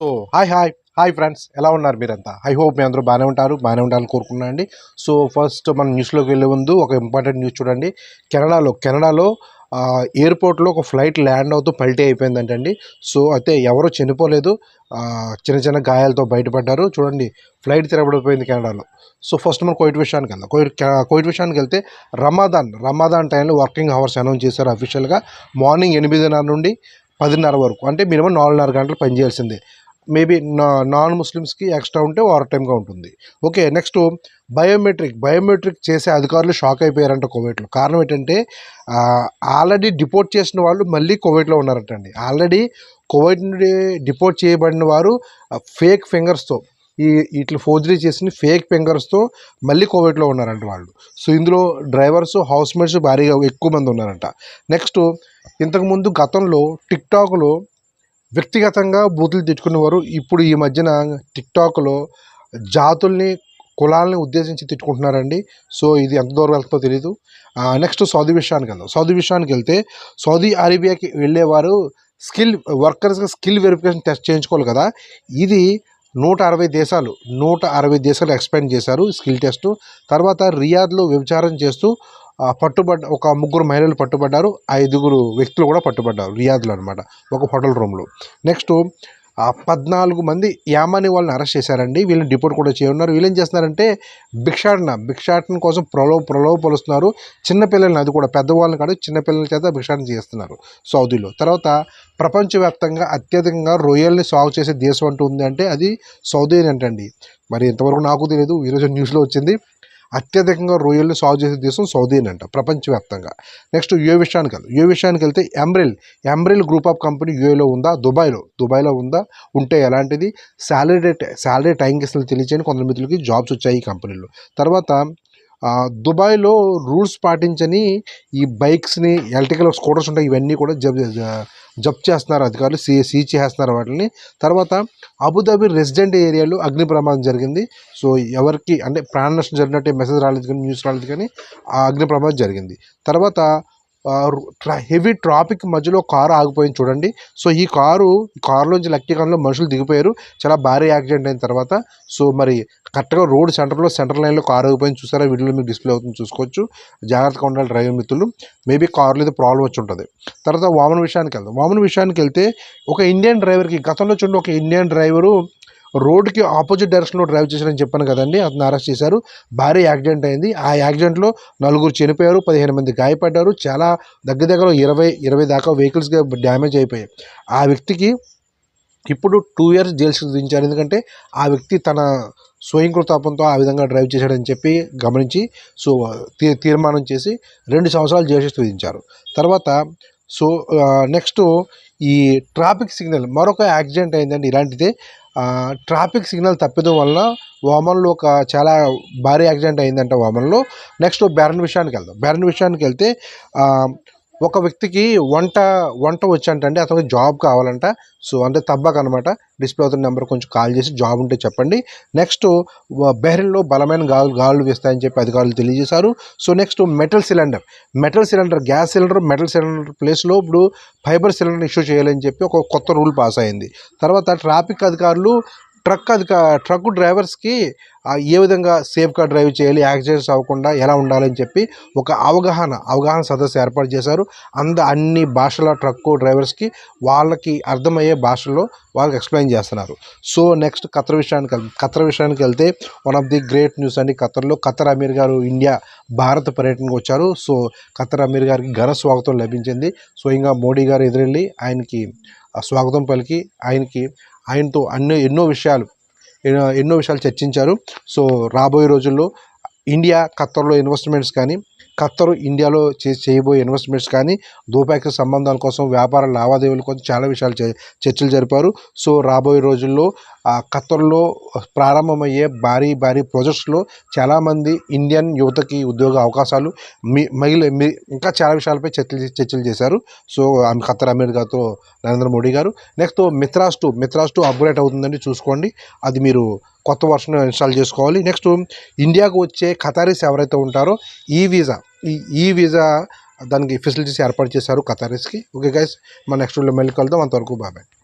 So hi hi hi friends ఎలా ఉన్నారు మీరంతా? ఐ హోప్ మీ అందరూ బాగానే ఉంటారు బాగానే ఉండాలని కోరుకున్నాను అండి సో ఫస్ట్ మనం న్యూస్లోకి వెళ్ళే ముందు ఒక ఇంపార్టెంట్ న్యూస్ చూడండి. కెనడాలో కెనడాలో ఎయిర్పోర్ట్లో ఒక ఫ్లైట్ ల్యాండ్ అవుతూ పల్టీ అయిపోయిందంటండి. సో అయితే ఎవరు చనిపోలేదు. చిన్న చిన్న గాయాలతో బయటపడ్డారు. చూడండి ఫ్లైట్ తిరగబడిపోయింది కెనడాలో. సో ఫస్ట్ మనం కోయిట్ విషయానికి వెళ్దాం. కోవిడ్ కోయిట్ విషయానికి వెళ్తే రమాదాన్ రమాదాన్ టైంలో వర్కింగ్ అవర్స్ అనౌన్స్ చేశారు అఫీషియల్గా మార్నింగ్ ఎనిమిదిన్నర నుండి పదిన్నర వరకు. అంటే మినిమం నాలుగున్నర గంటలు పనిచేయాల్సిందే మేబీ నా నాన్ ముస్లిమ్స్కి ఎక్స్ట్రా ఉంటే ఓవర్ టైమ్గా ఉంటుంది. Okay next biometric. బయోమెట్రిక్ చేసే అధికారులు షాక్ అయిపోయారంట కోవిడ్లో. కారణం ఏంటంటే ఆల్రెడీ డిపోర్ట్ చేసిన వాళ్ళు మళ్ళీ కోవిడ్లో ఉన్నారంటండి. ఆల్రెడీ కోవిడ్ నుండి డిపోర్ట్ చేయబడిన వారు ఫేక్ ఫింగర్స్తో ఈ ఇట్లా ఫోర్జరీ చేసిన ఫేక్ ఫింగర్స్తో మళ్ళీ కోవిడ్లో ఉన్నారంట వాళ్ళు. సో ఇందులో డ్రైవర్స్ హౌస్ మేట్స్ భారీగా ఎక్కువ మంది ఉన్నారంట. నెక్స్ట్ ఇంతకుముందు గతంలో టిక్టాక్లో వ్యక్తిగతంగా బూతులు తిట్టుకునేవారు ఇప్పుడు ఈ మధ్యన టిక్టాక్లో జాతుల్ని కులాలని ఉద్దేశించి తిట్టుకుంటున్నారండి. సో ఇది ఎంత దూరం వెళ్తుందో తెలియదు నెక్స్ట్ సౌదీ విషయానికి వెళ్దాం. సౌదీ విషయానికి వెళ్తే సౌదీ అరేబియాకి వెళ్ళేవారు స్కిల్ వర్కర్స్గా స్కిల్ వెరిఫికేషన్ టెస్ట్ చేయించుకోవాలి కదా. ఇది నూట అరవై దేశాలు నూట అరవై దేశాలు ఎక్స్పెండ్ చేశారు స్కిల్ టెస్ట్. తర్వాత రియాద్లో వ్యభిచారం చేస్తూ పట్టుబడ్డ ఒక ముగ్గురు మహిళలు పట్టుబడ్డారు ఐదుగురు వ్యక్తులు కూడా పట్టుబడ్డారు రియాద్లో అనమాట ఒక హోటల్ రూమ్లో. నెక్స్ట్ పద్నాలుగు మంది యామాని వాళ్ళని అరెస్ట్ చేశారండి వీళ్ళని డిపోర్ట్ కూడా చేయన్నారు వీళ్ళు ఏం చేస్తున్నారంటే భిక్షాటన భిక్షాటన కోసం ప్రలోభ ప్రలోభపలుస్తున్నారు చిన్నపిల్లల్ని అది కూడా పెద్దవాళ్ళని కాదు చిన్నపిల్లల చేత భిక్షాటన చేస్తున్నారు సౌదీలో. తర్వాత ప్రపంచవ్యాప్తంగా అత్యధికంగా రొయ్యల్ని సాగు చేసే దేశం అంటూ ఉంది అంటే అది సౌదీ అంటండి. మరి ఇంతవరకు నాకు తెలియదు ఈరోజు న్యూస్లో వచ్చింది. అత్యధికంగా రొయ్యల్ని సాగు చేసే దేశం సౌదీ అంట ప్రపంచవ్యాప్తంగా. నెక్స్ట్ యుఏ విషయానికి వెళ్దాం. యుఏ విషయానికి వెళ్తే ఎంబ్రిల్ ఎంబ్రిల్ గ్రూప్ ఆఫ్ కంపెనీ యూఏలో ఉందా? దుబాయ్లో. దుబాయ్లో ఉందా? ఉంటే ఎలాంటిది? శాలరీ శాలరీ టైంకి అసలు తెలియచేయని కొందరు మిత్రులకి జాబ్స్ వచ్చాయి ఈ కంపెనీలో. తర్వాత దుబాయ్లో రూల్స్ పాటించని ఈ బైక్స్ని ఎలక్ట్రికల్ స్కూటర్స్ ఉంటాయి ఇవన్నీ కూడా జబ్ జప్తు చేస్తున్నారు అధికారులు సీ సీజ్ చేస్తున్నారు వాటిని తర్వాత అబుదాబి రెసిడెంట్ ఏరియాలో అగ్ని ప్రమాదం జరిగింది. సో ఎవరికి అంటే ప్రాణ నష్టం జరిగినట్టు మెసేజ్ రాలేదు కానీ న్యూస్ రాలేదు కానీ ఆ అగ్ని ప్రమాదం జరిగింది. తర్వాత హెవీ ట్రాఫిక్ మధ్యలో కారు ఆగిపోయింది చూడండి. సో ఈ కారు ఈ కారులోంచి లక్కీకాన్లో మనుషులు దిగిపోయారు. చాలా భారీ యాక్సిడెంట్ అయిన తర్వాత సో మరి కరెక్ట్గా రోడ్ సెంటర్లో సెంటర్ లైన్లో కారు ఆగిపోయింది చూసారా? వీడియోలో మీకు డిస్ప్లే అవుతుంది చూసుకోవచ్చు. జాగ్రత్తగా ఉండాలి డ్రైవర్ మిత్రులు. మేబీ కారులో ఏదో ప్రాబ్లం వచ్చి ఉంటుంది. తర్వాత వామన్ విషయానికి వెళ్దాం. వామన్ విషయానికి వెళ్తే ఒక ఇండియన్ డ్రైవర్కి గతంలో చూడండి ఒక ఇండియన్ డ్రైవరు రోడ్డుకి ఆపోజిట్ డైరెక్షన్లో డ్రైవ్ చేశారని చెప్పాను కదండి. అతను అరెస్ట్ చేశారు. భారీ యాక్సిడెంట్ అయింది. ఆ యాక్సిడెంట్లో నలుగురు చనిపోయారు పదిహేను మంది గాయపడ్డారు. చాలా దగ్గర దగ్గర ఇరవై ఇరవై దాకా వెహికల్స్గా డ్యామేజ్ అయిపోయాయి. ఆ వ్యక్తికి ఇప్పుడు టూ ఇయర్స్ జైలు శిక్ష విధించారు. ఎందుకంటే ఆ వ్యక్తి తన స్వయంకృతాపంతో ఆ విధంగా డ్రైవ్ చేశాడని చెప్పి గమనించి సో తీ తీర్మానం చేసి రెండు సంవత్సరాలు జైలు శిక్ష విధించారు. తర్వాత సో నెక్స్ట్ ఈ ట్రాఫిక్ సిగ్నల్ మరొక యాక్సిడెంట్ అయిందండి. ఇలాంటిదే ట్రాఫిక్ సిగ్నల్ తప్పిదం వలన వామన్లో ఒక చాలా భారీ యాక్సిడెంట్ అయిందంట వామన్లో. నెక్స్ట్ బెరన్ విషయానికి వెళ్దాం. బెరన్ విషయానికి వెళ్తే ఒక వ్యక్తికి వంట వంట వచ్చంటండి అతనికి జాబ్ కావాలంట. సో అంటే తబ్బాక్ అనమాట డిస్ప్లే అవుతున్న నెంబర్ కొంచెం కాల్ చేసి జాబ్ ఉంటే చెప్పండి. నెక్స్ట్ బెహ్రెన్లో బలమైన గాలు గాలులు వేస్తాయని చెప్పి అధికారులు తెలియజేశారు. So next metal cylinder. Metal cylinder gas cylinder metal cylinder ప్లేస్లో ఇప్పుడు ఫైబర్ సిలిండర్ ఇష్యూ చేయాలని చెప్పి ఒక కొత్త రూల్ పాస్ అయింది. తర్వాత ట్రాఫిక్ అధికారులు ట్రక్ అధిక ట్రక్ డ్రైవర్స్కి ఏ విధంగా సేఫ్గా డ్రైవ్ చేయాలి యాక్సిడెంట్స్ అవ్వకుండా ఎలా ఉండాలని చెప్పి ఒక అవగాహన అవగాహన సదస్సు ఏర్పాటు చేశారు. అంద అన్ని భాషల ట్రక్ డ్రైవర్స్కి వాళ్ళకి అర్థమయ్యే భాషలో వాళ్ళకి ఎక్స్ప్లెయిన్ చేస్తున్నారు. సో నెక్స్ట్ ఖతర్ విషయానికి ఖతర్ విషయానికి వెళ్తే one of the great news అండి ఖతర్లో ఖతర్ అమీర్ గారు ఇండియా భారత పర్యటనకు వచ్చారు. సో ఖతర్ అమీర్ గారికి ఘన స్వాగతం లభించింది. స్వయంగా మోడీ గారు ఎదురెళ్ళి ఆయనకి ఆ స్వాగతం పలికి ఆయనకి ఆయనతో అన్ని ఎన్నో విషయాలు ఎన్నో విషయాలు చర్చించారు. సో రాబోయే రోజుల్లో ఇండియా ఖత్తర్లో ఇన్వెస్ట్మెంట్స్ కానీ ఖత్తరు ఇండియాలో చే చేయబోయే ఇన్వెస్ట్మెంట్స్ కానీ ద్వైపాక్షిక సంబంధాల కోసం వ్యాపార లావాదేవీల కోసం చాలా విషయాలు చర్చలు జరిపారు. సో రాబోయే రోజుల్లో ఖతర్లో ప్రారంభమయ్యే భారీ భారీ ప్రాజెక్ట్స్లో చాలామంది ఇండియన్ యువతకి ఉద్యోగ అవకాశాలు మీ మిగిలి మీ- ఇంకా చాలా విషయాలపై చర్చలు చర్చలు చేశారు. సో ఆమె ఖతర్ అమీర్ నరేంద్ర మోడీ గారు. నెక్స్ట్ మిత్రాస్ టూ మిత్రాస్ టూ అప్గ్రేడ్ అవుతుందండి చూసుకోండి. అది మీరు కొత్త వర్షన్ ఇన్స్టాల్ చేసుకోవాలి. నెక్స్ట్ ఇండియాకు వచ్చే ఖతారీస్ ఎవరైతే ఉంటారో ఈ వీసా ఈ ఈ వీసా దానికి ఫెసిలిటీస్ ఏర్పాటు చేశారు ఖతారీస్కి. ఓకే గైస్ మన నెక్స్ట్ మళ్ళీ కలుద్దాం. అంతవరకు బాబాయ్